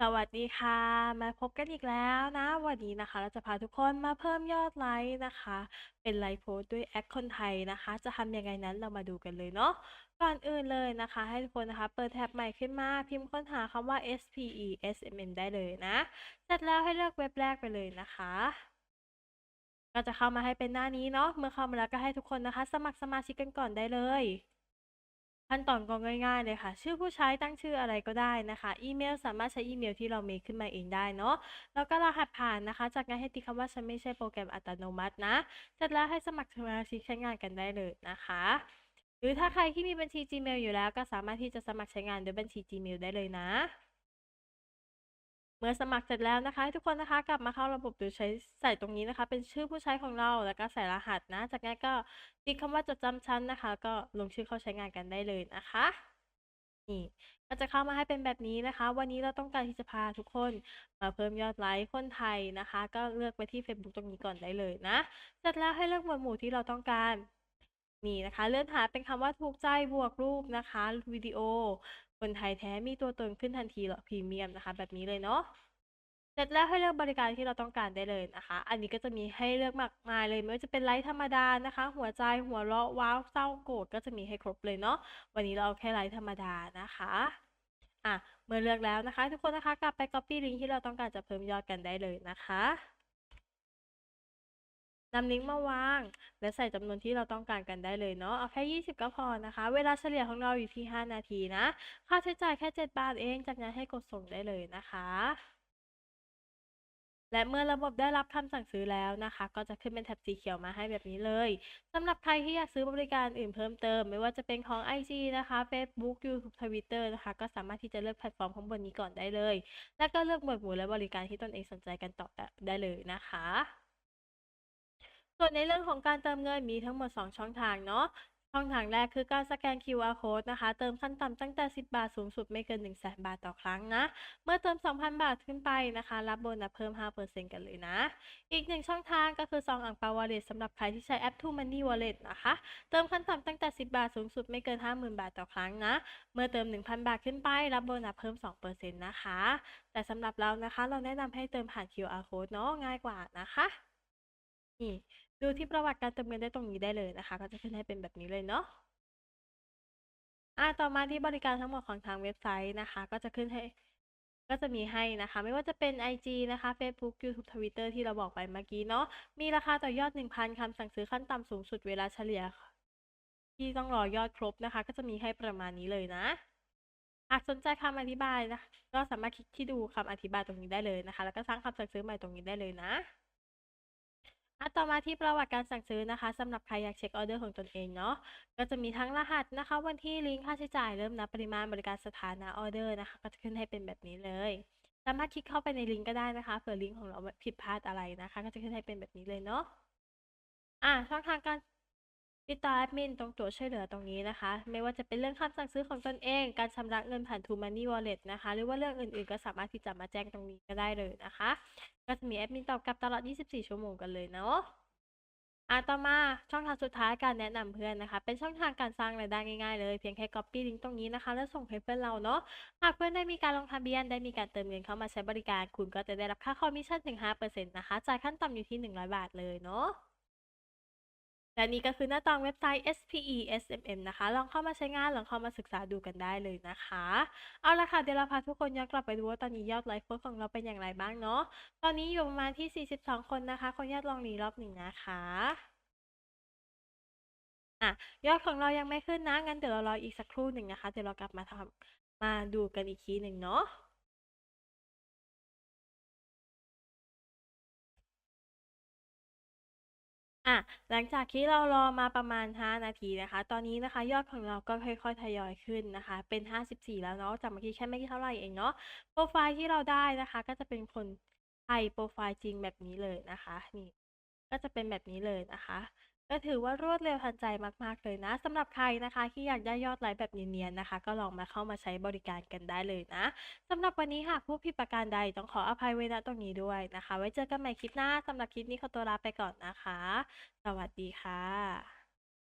สวัสดีค่ะ มาพบกันอีกแล้วนะ วันนี้นะคะ เราจะพาทุกคนมาเพิ่มยอดไลค์นะคะ เป็นไลค์โพสด้วยแอคคนไทยนะคะ จะทำยังไงนั้นเรามาดูกันเลยเนาะก่อนอื่นเลยนะคะ ให้ทุกคนนะคะ เปิดแท็บใหม่ขึ้นมา พิมพ์ค้นหาคำว่า SPE SMM ได้เลยนะเสร็จแล้วให้เลือกเว็บแรกไปเลยนะคะ ก็จะเข้ามาให้เป็นหน้านี้เนาะ เมื่อเข้ามาแล้วก็ให้ทุกคนนะคะ สมัครสมาชิกกันก่อนได้เลย ขั้นตอนก็ง่ายๆเลยค่ะ ชื่อผู้ใช้ตั้งชื่ออะไรก็ได้นะคะ อีเมลสามารถใช้อีเมลที่เรามคขึ้นมาเองได้เนาะ แล้วก็รหัสผ่านนะคะ จากนั้นให้ติ๊กคำว่าฉันไม่ใช่โปรแกรมอัตโนมัตินะเสร็จแล้วให้สมัครสมาชิกใช้งานกันได้เลยนะคะหรือถ้าใครที่มีบัญชี Gmail อยู่แล้วก็สามารถที่จะสมัครใช้งานด้วยบัญชี Gmail ได้เลยนะ เมื่อสมัครเสร็จแล้วนะคะทุกคนนะคะกลับมาเข้าระบบโดยใช้ใส่ตรงนี้นะคะ เป็นชื่อผู้ใช้ของเราแล้วก็ใส่รหัสนะ จากนั้นก็ติ๊กคำว่าจดจำชั้นนะคะ ก็ลงชื่อเข้าใช้งานกันได้เลยนะคะนี่ก็จะเข้ามาให้เป็นแบบนี้นะคะ วันนี้เราต้องการที่จะพาทุกคนมาเพิ่มยอดไลค์คนไทยนะคะ ก็เลือกไปที่ Facebook ตรงนี้ก่อนได้เลยนะ เสร็จแล้วให้เลือกหมวดหมู่ที่เราต้องการนี่นะคะ เลื่อนหาเป็นคำว่าถูกใจบวกรูปนะคะวิดีโอ คนไทยแท้มีตัวตนขึ้นทันทีหรอพรีเมียมนะคะ แบบนี้เลยเนาะเสร็จแล้วให้เลือกบริการที่เราต้องการได้เลยนะคะ อันนี้ก็จะมีให้เลือกมากมายเลยไม่ว่าจะเป็นไลฟ์ธรรมดานะคะ หัวใจหัวเราะว้าวเศร้าโกรธก็จะมีให้ครบเลยเนาะวันนี้เราเอาแค่ไลฟ์ธรรมดานะคะอะเมื่อเลือกแล้วนะคะ ทุกคนนะคะกลับไป copy ลิงก์ที่เราต้องการจะเพิ่มยอดกันได้เลยนะคะ นำลิงก์มาวาง และใส่จำนวนที่เราต้องการกันได้เลยเนาะเอาแค่ 20 ก็พอนะคะ เวลาเฉลี่ยของเราอยู่ที่ 5 นาทีนะ ค่าใช้จ่ายแค่ 7 บาทเอง จากนั้นให้กดส่งได้เลยนะคะ และเมื่อระบบได้รับคำสั่งซื้อแล้วนะคะ ก็จะขึ้นเป็นแถบสีเขียวมาให้แบบนี้เลยสำหรับใครที่อยากซื้อบริการอื่นเพิ่มเติม ไม่ว่าจะเป็นของ IG นะคะ Facebook YouTube Twitter นะคะ ก็สามารถที่จะเลือกแพลตฟอร์มข้างบนนี้ก่อนได้เลย แล้วก็เลือกหมวดหมู่และบริการที่ตนเองสนใจกันต่อได้เลยนะคะ ส่วนในเรื่องของการเติมเงินมีทั้งหมด 2 ช่องทางเนาะ ช่องทางแรกคือการสแกน QR code นะคะ เติมขั้นต่ำตั้งแต่ 10 บาทสูงสุดไม่เกิน 1 0 0 0 0 0 บาทต่อครั้งนะ เมื่อเติม 2,000 บาทขึ้นไปนะคะ รับโบนัสเพิ่ม 5%กันเลยนะ อีกหนึ่งช่องทางก็คือซองอ่างเปา Wallet สำหรับใครที่ใช้แอป True Money Wallet นะคะ เติมขั้นต่ำตั้งแต่ 10 บาทสูงสุดไม่เกิน 50,000 บาทต่อครั้งนะ เมื่อเติม 1,000 บาทขึ้นไป รับโบนัสเพิ่ม 2%นะคะ แต่สำหรับเรานะคะ เราแนะนำให้เติมผ่าน QR code เนาะง่ายกว่านะคะนี่ ดูที่ประวัติการเติมเงินได้ตรงนี้ได้เลยนะคะ ก็จะขึ้นให้เป็นแบบนี้เลยเนาะอ่าต่อมาที่บริการทั้งหมดของทางเว็บไซต์นะคะ ก็จะขึ้นให้ก็จะมีให้นะคะ ไม่ว่าจะเป็น IG นะคะ Facebook YouTube Twitter ที่เราบอกไปเมื่อกี้เนาะมีราคาต่อยอด 1,000คำสั่งซื้อขั้นต่ำสูงสุดเวลาเฉลี่ย ที่ต้องรอยอดครบนะคะ ก็จะมีให้ประมาณนี้เลยนะหากสนใจคำอธิบายนะ ก็สามารถคลิกที่ดูคำอธิบายตรงนี้ได้เลยนะคะ แล้วก็สร้างคำสั่งซื้อใหม่ตรงนี้ได้เลยนะ อะต่อมาที่ประวัติการสั่งซื้อนะคะสำหรับใครอยากเช็คออเดอร์ของตนเองเนาะก็จะมีทั้งรหัสนะคะ วันที่ลิงก์ค่าใช้จ่ายเริ่มนับปริมาณบริการสถานะออเดอร์นะคะ ก็จะขึ้นให้เป็นแบบนี้เลย สามารถคลิกเข้าไปในลิงก์ก็ได้นะคะเผื่อลิงก์ของเราผิดพลาดอะไรนะคะ ก็จะขึ้นให้เป็นแบบนี้เลยเนาะอะช่องทางการ ติดต่อแอดมินตรงตัวช่วยเหลือตรงนี้นะคะ ไม่ว่าจะเป็นเรื่องคำสั่งซื้อของตนเอง การชำระเงินผ่าน True Money Wallet นะคะ หรือว่าเรื่องอื่นๆ ก็สามารถที่จะมาแจ้งตรงนี้ก็ได้เลยนะคะ ก็จะมีแอดมินตอบกลับตลอด 24 ชั่วโมงกันเลยเนาะอะต่อมาช่องทางสุดท้ายการแนะนำเพื่อนนะคะ เป็นช่องทางการสร้างรายได้ง่ายๆเลยเพียงแค่ copy ลิงก์ตรงนี้นะคะ แล้วส่งให้เพื่อนเราเนาะหากเพื่อนได้มีการลงทะเบียนได้มีการเติมเงินเข้ามาใช้บริการ คุณก็จะได้รับค่าคอมมิชชั่นถึง5%นะคะจ่ายขั้นต่ำอยู่ที่ 100 บาทเลยเนาะ และนี่ก็คือหน้าต่างเว็บไซต์ SPE SMM นะคะ ลองเข้ามาใช้งาน ลองเข้ามาศึกษาดูกันได้เลยนะคะ เอาละค่ะเดี๋ยวเราพาทุกคนย้อนกลับไปดูว่าตอนนี้ยอดไลฟ์โพสของเราเป็นอย่างไรบ้างเนาะ ตอนนี้อยู่ประมาณที่ 42 คนนะคะ ขออนุญาตลองรีรอบหนึ่งนะคะอะยอดของเรายังไม่ขึ้นนะ งั้นเดี๋ยวเรารออีกสักครู่หนึ่งนะคะ เดี๋ยวเรากลับมาทำมาดูกันอีกทีหนึ่งเนาะ อะหลังจากที่เรารอมาประมาณ 5 นาทีนะคะ ตอนนี้นะคะยอดของเราก็ค่อยๆทยอยขึ้นนะคะ เป็น 54 แล้วเนาะจากเมื่อกี้แค่ไม่เท่าไหร่เองเนาะโปรไฟล์ที่เราได้นะคะ ก็จะเป็นคนไทยโปรไฟล์จริงแบบนี้เลยนะคะ นี่ก็จะเป็นแบบนี้เลยนะคะ ก็ถือว่ารวดเร็วทันใจมาก ๆ เลยนะสำหรับใครนะคะที่อยากได้ยอดไลค์แบบเนียนๆนะคะ ก็ลองมาเข้ามาใช้บริการกันได้เลยนะสำหรับวันนี้หากผู้ผิดประการใดต้องขออภัยไว้ณตรงนี้ด้วยนะคะ ไว้เจอกันใหม่คลิปหน้าสำหรับคลิปนี้ขอตัวลาไปก่อนนะคะ สวัสดีค่ะ